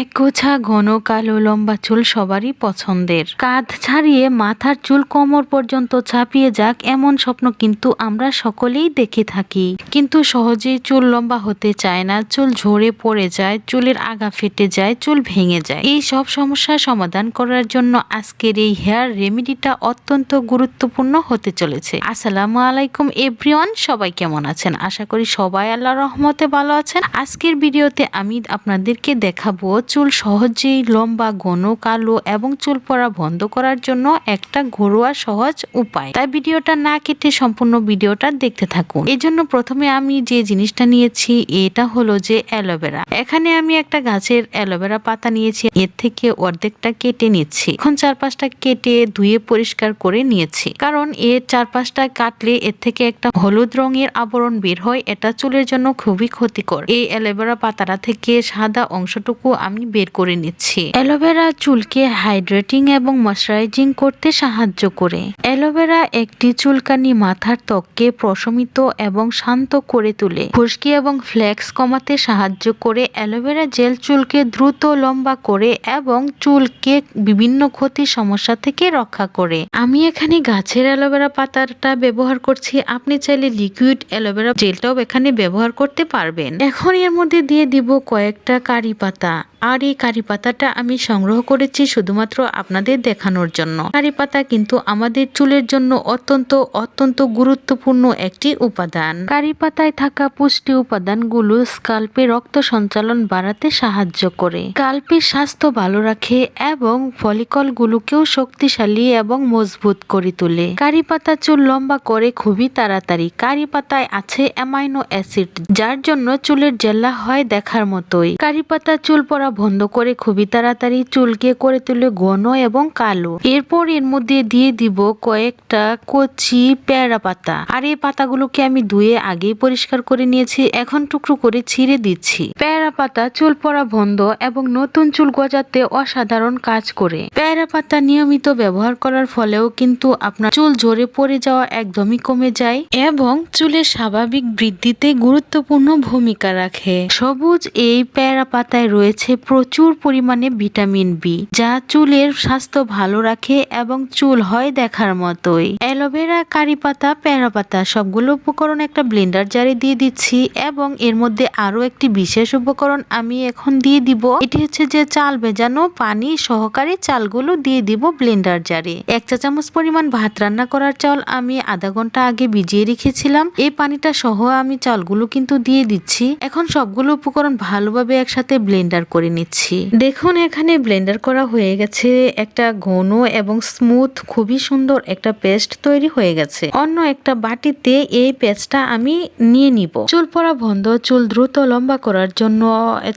এক গোছা ঘন কালো লম্বা চুল সবারই পছন্দের। কাঁধ ছাড়িয়ে মাথার চুল কোমর পর্যন্ত ছাপিয়ে যাক এমন স্বপ্ন কিন্তু আমরা সকলেই দেখে থাকি। কিন্তু সহজেই চুল লম্বা হতে চায় না, চুল ঝরে পড়ে যায়, চুলের আগা ফেটে যায়, চুল ভেঙে যায়। এই সব সমস্যার সমাধান করার জন্য আজকের এই হেয়ার রেমেডিটা অত্যন্ত গুরুত্বপূর্ণ হতে চলেছে। আসসালামু আলাইকুম এভরিওয়ান, সবাই কেমন আছেন? আশা করি সবাই আল্লাহ রহমতে ভালো আছেন। আজকের ভিডিওতে আমি আপনাদেরকে দেখাবো চুল সহজেই লম্বা, ঘন, কালো এবং চুল পড়া বন্ধ করার জন্য একটা ঘরোয়া সহজ উপায়। তাই ভিডিওটা না কেটে সম্পূর্ণ ভিডিওটা দেখতে থাকুন। এই জন্য প্রথমে আমি যে জিনিসটা নিয়েছি, এটা হলো যে অ্যালোভেরা। এখানে আমি একটা গাছের অ্যালোভেরা পাতা নিয়েছি। এর থেকে অর্ধেকটা কেটে নিচ্ছি। এখন চার পাঁচটা কেটে ধুয়ে পরিষ্কার করে নিয়েছি। কারণ এর চার পাঁচটা কাটলে এর থেকে একটা হলুদ রঙের আবরণ বের হয়। এটা চুলের জন্য খুবই ক্ষতিকর। এই অ্যালোভেরা পাতাটা থেকে সাদা অংশটুকু আমি বের করে নিচ্ছি। অ্যালোভেরা চুলকে হাইড্রেটিং এবং ময়শ্চারাইজিং করতে সাহায্য করে। অ্যালোভেরা একটি চুলকানি মাথার ত্বককে প্রশমিত এবং শান্ত করে তোলে। খুশকি এবং ফ্লেক্স কমাতে সাহায্য করে অ্যালোভেরা জেল চুলকে দ্রুত লম্বা করে এবং চুলকে বিভিন্ন ক্ষতির সমস্যা থেকে রক্ষা করে। আমি এখানে গাছের অ্যালোভেরা পাতাটা ব্যবহার করছি। আপনি চাইলে লিকুইড অ্যালোভেরা জেলটাও এখানে ব্যবহার করতে পারবেন। এখন এর মধ্যে দিয়ে দিব কয়েকটা কারি পাতা। আর এই কারি পাতাটা আমি সংগ্রহ করেছি শুধুমাত্র আপনাদের দেখানোর জন্য। কারি পাতা কিন্তু আমাদের চুলের জন্য অত্যন্ত অত্যন্ত গুরুত্বপূর্ণ একটি উপাদান। কারি পাতায় থাকা পুষ্টি উপাদানগুলো স্কাল্পে রক্ত সঞ্চালন বাড়াতে সাহায্য করে। স্কাল্পের স্বাস্থ্য ভালো রাখে এবং ফলিকলগুলোকেও শক্তিশালী এবং মজবুত করে তোলে। কারি পাতা চুল লম্বা করে খুবই তাড়াতাড়ি। কারি পাতায় আছে অ্যামাইনো অ্যাসিড, যার জন্য চুলের জেল্লা হয় দেখার মতোই। কারি পাতা চুল পড়া বন্ধ করে খুবই তাড়াতাড়ি চুলকে করে তুলে ঘন এবং কালো। এরপর এর মধ্যে দিয়ে দিব কয়েকটা কচি পেয়ারা পাতা। আর এই পাতাগুলোকে আমি ধুয়ে আগেই পরিষ্কার করে নিয়েছি, এখন টুকরো করে ছিঁড়ে দিচ্ছি। পাতা চুল পড়া বন্ধ এবং নতুন চুল গজাতে অসাধারণ কাজ করে। পেয়ারা পাতা নিয়মিত ব্যবহার করার ফলেও কিন্তু আপনার চুল ঝরে পড়ে যাওয়া একদমই কমে যায় এবং চুলের স্বাভাবিক বৃদ্ধিতে গুরুত্বপূর্ণ ভূমিকা রাখে। সবুজ এই পেয়ারা পাতায় রয়েছে প্রচুর পরিমাণে ভিটামিন বি, যা চুলের স্বাস্থ্য ভালো রাখে এবং চুল হয় দেখার মতোই। অ্যালোভেরা কারি পাতা পেয়ারা পাতা সবগুলো উপকরণ একটা ব্লেন্ডার জারে দিয়ে দিচ্ছি এবং এর মধ্যে আরও একটি বিশেষ উপকরণ আমি এখন দিয়ে দিব। এটি হচ্ছে যে চাল ভেজানো পানি সহকারে চালগুলো দিয়ে দিব ব্লেন্ডার জারে। এক চা চামচ পরিমাণ ভাত রান্না করার চাল আমি আধা ঘণ্টা আগে ভিজিয়ে রেখেছিলাম। এই পানিটা সহ আমি চালগুলো কিন্তু দিয়ে দিচ্ছি। এখন সবগুলো উপকরণ ভালোভাবে একসাথে ব্লেন্ডার করে নিচ্ছি। দেখুন, এখানে ব্লেন্ডার করা হয়ে গেছে। একটা ঘন এবং স্মুথ, খুবই সুন্দর একটা পেস্ট তৈরি হয়ে গেছে। অন্য একটা বাটিতে এই পেস্টটা আমি নিয়ে নিব। চুল পরা বন্ধ, চুল দ্রুত লম্বা করার জন্য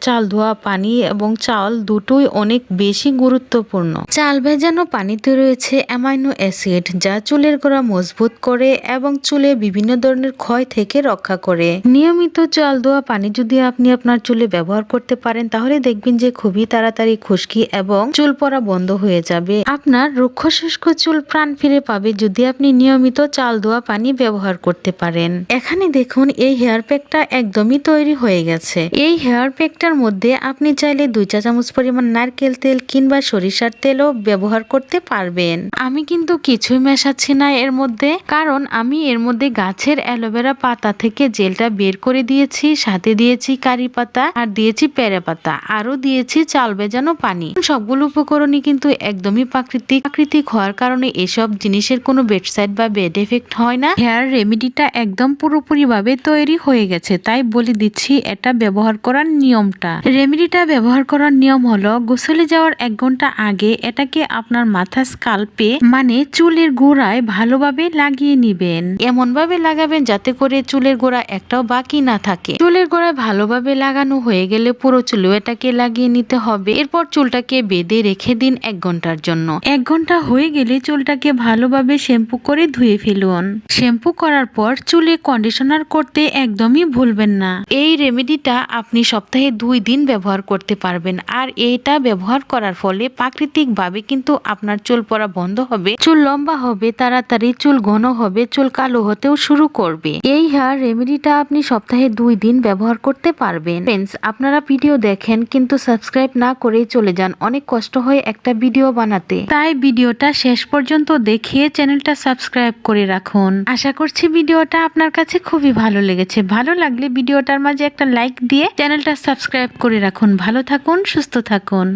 চাল ধোয়া পানি এবং চাল দুটোই অনেক বেশি গুরুত্বপূর্ণ। চাল ভেজানো পানিতে রয়েছে অ্যামাইনো অ্যাসিড যা চুলের গোড়া মজবুত করে এবং চুলে বিভিন্ন ধরনের ক্ষয় থেকে রক্ষা করে। নিয়মিত চাল ধোয়া পানি যদি আপনি আপনার চুলে ব্যবহার করতে পারেন, তাহলে দেখবেন যে খুবই তাড়াতাড়ি খুশকি এবং চুল পড়া বন্ধ হয়ে যাবে। আপনার রুক্ষ শুষ্ক চুল প্রাণ ফিরে পাবে যদি আপনি নিয়মিত চাল ধোয়া পানি ব্যবহার করতে পারেন। এখানে দেখুন, এই হেয়ার প্যাকটা একদমই তৈরি হয়ে গেছে। এই হেয়ার প্যাকটার মধ্যে আপনি চাইলে দুই চা চামচ পরিমাণ নারকেল তেল কিংবা সরিষার তেলও ব্যবহার করতে পারবেন। আমি কিন্তু কিছুই মেশাচ্ছি না এর মধ্যে, কারণ আমি এর মধ্যে গাছের অ্যালোভেরা পাতা থেকে জেলটা বের করে দিয়েছি, সাথে দিয়েছি কারি পাতা আর দিয়েছি পেরে পাতা, আরও দিয়েছি চাল ভেজানো পানি। সবগুলো উপকরণই কিন্তু একদমই প্রাকৃতিক। প্রাকৃতিক হওয়ার কারণে এসব জিনিসের কোনো বেডসাইড বা বেড এফেক্ট হয় না। হেয়ার রেমেডিটা একদম পুরোপুরিভাবে তৈরি হয়ে গেছে, তাই বলে দিচ্ছি, এটা ব্যবহার করার নিয়মটা। রেমেডিটা ব্যবহার করার নিয়ম হলো, গোসলে যাওয়ার এক ঘণ্টা আগে এটাকে আপনার মাথা স্কাল্পে মানে চুলের গোড়ায় ভালোভাবে লাগিয়ে নিবেন। এমন ভাবে লাগাবেন যাতে করে চুলের গোড়া একটাও বাকি না থাকে। চুলের গোড়ায় ভালোভাবে লাগানো হয়ে গেলে পুরো চুলেও এটাকে লাগিয়ে নিতে হবে। এরপর চুলটাকে বেঁধে রেখে দিন এক ঘণ্টার জন্য। এক ঘণ্টা হয়ে গেলে চুলটাকে ভালোভাবে শ্যাম্পু করে ধুয়ে ফেলুন। শ্যাম্পু করার পর চুলে কন্ডিশনার করতে একদমই ভুলবেন না। এই রেমেডিটা আপনি সপ্তাহে দুই দিন ব্যবহার করতে পারবেন। আর এটা ব্যবহার করার ফলে প্রাকৃতিক ভাবে কিন্তু আপনার চুল পড়া বন্ধ হবে। চুল লম্বা হবে, তাড়াতাড়ি চুল ঘন হবে, চুল কালো হতেও শুরু করবে। এই হেয়ার রেমেডিটা আপনি সপ্তাহে দুই দিন ব্যবহার করতে পারবেন। ফ্রেন্ডস আপনারা ভিডিও দেখেন, কিন্তু সাবস্ক্রাইব না করেই চলে যান। অনেক কষ্ট হয় একটা ভিডিও বানাতে। তাই ভিডিওটা শেষ পর্যন্ত দেখিয়ে চ্যানেলটা সাবস্ক্রাইব করে রাখুন। আশা করছি ভিডিওটা আপনার কাছে খুবই ভালো লেগেছে। ভালো লাগলে ভিডিওটার মাঝে একটা লাইক দিয়ে চ্যানেলটা সাবস্ক্রাইব করে রাখুন। ভালো থাকুন, সুস্থ থাকুন।